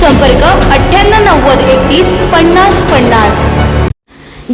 संपर्क अठ्ठ्याण्णव नव्वद एकतीस पन्नास पन्नास.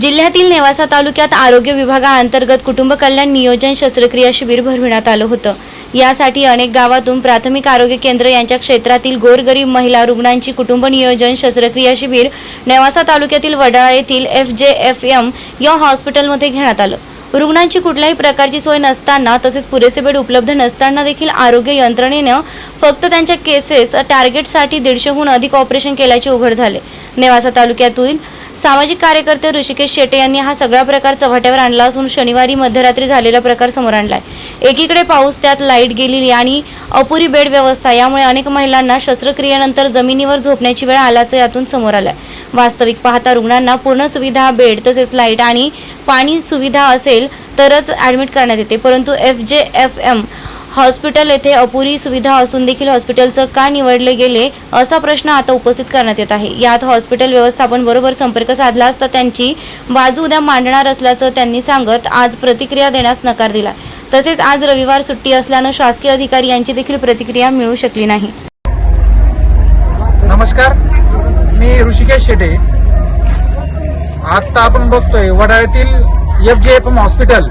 जिल्ह्यातील नेवासा तालुक्यात आरोग्य विभागाअंतर्गत कुटुंब कल्याण नियोजन शस्त्रक्रिया शिबिर भरविण्यात आलं होतं. यासाठी अनेक गावातून प्राथमिक आरोग्य केंद्र यांच्या क्षेत्रातील गोरगरीब महिला रुग्णांची कुटुंब नियोजन शस्त्रक्रिया शिबिर नेवासा तालुक्यातील वडाळा येथील एफ जे एफ एम या हॉस्पिटलमध्ये घेण्यात आलं. रुग्णांची कुठल्याही प्रकारची सोय नसताना तसेच पुरेसे बेड उपलब्ध नसताना देखील आरोग्य यंत्रणेनं फक्त त्यांच्या केसेस टार्गेटसाठी दीडशेहून अधिक ऑपरेशन केल्याचे उघड झाले. नेवासा तालुक्यातील सामाजिक कार्यकर्ते ऋषिकेश शेटे यांनी हा सगळा प्रकार चव्हाट्यावर आणला असून शनिवारी मध्यरात्री झालेला प्रकार समोर आणलाय. एकीकडे पाऊस त्यात लाइट गेलेली आणि अपुरी बेड व्यवस्था. यामुळे अनेक महिलांना शस्त्रक्रियेनंतर जमिनीवर झोपण्याची वेळ आल्याचं यातून समोर आलंय. वास्तविक पाहता रुग्णांना पूर्ण सुविधा बेड तसेच लाइट आणि पाणी सुविधा असेल तरच ॲडमिट करण्यात येते. परंतु F J F M hospital येथे अपुरी सुविधा असून देखील हॉस्पिटलचं का निवडले गेले असा प्रश्न आता उपस्थित करण्यात येत आहे. यात हॉस्पिटल व्यवस्थापन बरोबर संपर्क साधला असता त्यांची बाजू उद्या मांडणार असल्याचं त्यांनी सांगत आज प्रतिक्रिया देण्यास नकार दिला तसेच आज रविवार सुट्टी असल्यानं शासकीय अधिकारी यांची देखील प्रतिक्रिया मिळू शकली नाही. नमस्कार. मी ऋषिकेश शेटे. आता आपण बघतोय वडाळ्यातील F J F M hospital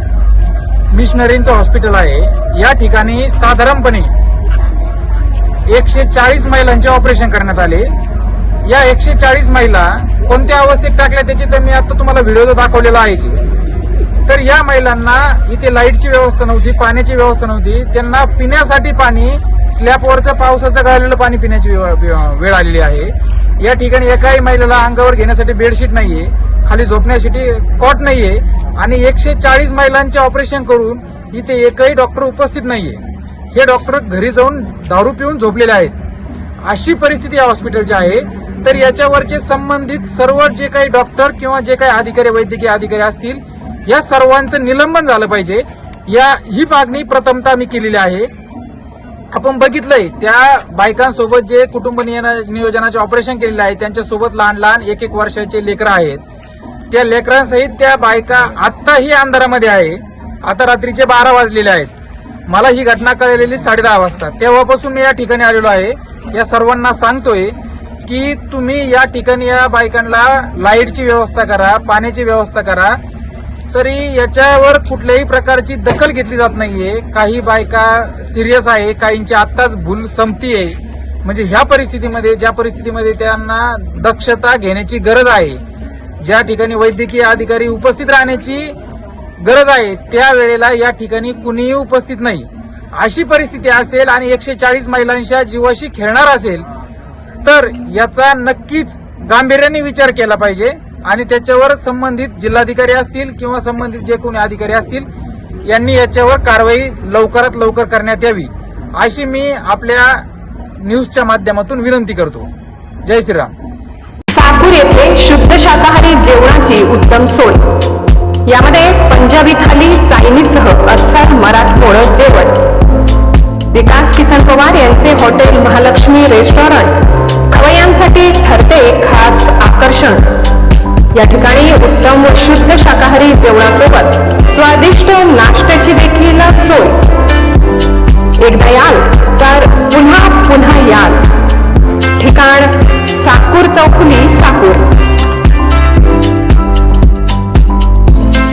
मिशनरींचं hospital आहे. या ठिकाणी साधारणपणे एकशे चाळीस महिलांचे ऑपरेशन करण्यात आले. या एकशे चाळीस महिला कोणत्या अवस्थेत टाकल्या त्याची तर मी आता तुम्हाला व्हिडिओ दाखवलेला आहे. तर या महिलांना इथे लाईटची व्यवस्था नव्हती पाण्याची व्यवस्था नव्हती. त्यांना पिण्यासाठी पाणी स्लॅबवरचं पावसाचं गाळलेलं पाणी पिण्याची वेळ वेळ आलेली आहे. या ठिकाणी एकाही महिलेला अंगावर घेण्यासाठी बेडशीट नाहीये खाली झोपण्यासाठी कॉट नाहीये आणि एकशे चाळीस महिलांचे ऑपरेशन करून इथे एकही डॉक्टर उपस्थित नाहीये. हे डॉक्टर घरी जाऊन दारू पिऊन झोपलेले आहेत. अशी परिस्थिती या हॉस्पिटलची आहे. तर याच्यावरचे संबंधित सर्व जे काही डॉक्टर किंवा जे काही अधिकारी वैद्यकीय अधिकारी असतील या सर्वांचं निलंबन झालं पाहिजे. या ही मागणी प्रथमता मी केलेली आहे. आपण बघितलंय त्या बायकांसोबत जे कुटुंब नियोजनाचे ऑपरेशन केलेले आहे त्यांच्यासोबत लहान लहान एक एक वर्षाचे लेकरं आहेत. त्या लेकरांसहित त्या बायका आत्ताही अंधारामध्ये आहे. आता रात्रीचे बारा वाजलेले आहेत. मला ही घटना कळलेली साडेदहा वाजता. तेव्हापासून मी या ठिकाणी आलेलो आहे. या सर्वांना सांगतोय की तुम्ही या ठिकाणी या बायकांना लाईटची व्यवस्था करा पाण्याची व्यवस्था करा. तरी याच्यावर कुठल्याही प्रकारची दखल घेतली जात नाहीये. काही बायका सिरियस आहे काहींची आत्ताच भूल संपती आहे म्हणजे ह्या परिस्थितीमध्ये ज्या परिस्थितीमध्ये त्यांना दक्षता घेण्याची गरज आहे ज्या ठिकाणी वैद्यकीय अधिकारी उपस्थित राहण्याची गरज आहे त्यावेळेला या ठिकाणी कुणीही उपस्थित नाही. अशी परिस्थिती असेल आणि एकशे चाळीस महिलांच्या जीवाशी खेळणार असेल तर याचा नक्कीच गांभीर्याने विचार केला पाहिजे. आणि त्याच्यावर संबंधित जिल्हाधिकारी असतील किंवा संबंधित जे कोणी अधिकारी असतील यांनी याच्यावर कारवाई लवकरात लवकर करण्यात यावी अशी मी आपल्या न्यूजच्या माध्यमातून विनंती करतो. जय श्रीराम. साकूर येथे शुद्ध शाकाहारी जेवणाची उत्तम सोय. यामध्ये पंजाबी थाली चायनीजसह अस्सल मराठमोळ जेवण. विकास किसन पवार यांचे हॉटेल महालक्ष्मी रेस्टॉरंट. खवयांसाठी ठरते खास आकर्षण. या ठिकाणी उत्तम व शुद्ध शाकाहारी जेवणासोबत स्वादिष्ट नाश्त्याची देखील सोय. एकदा याल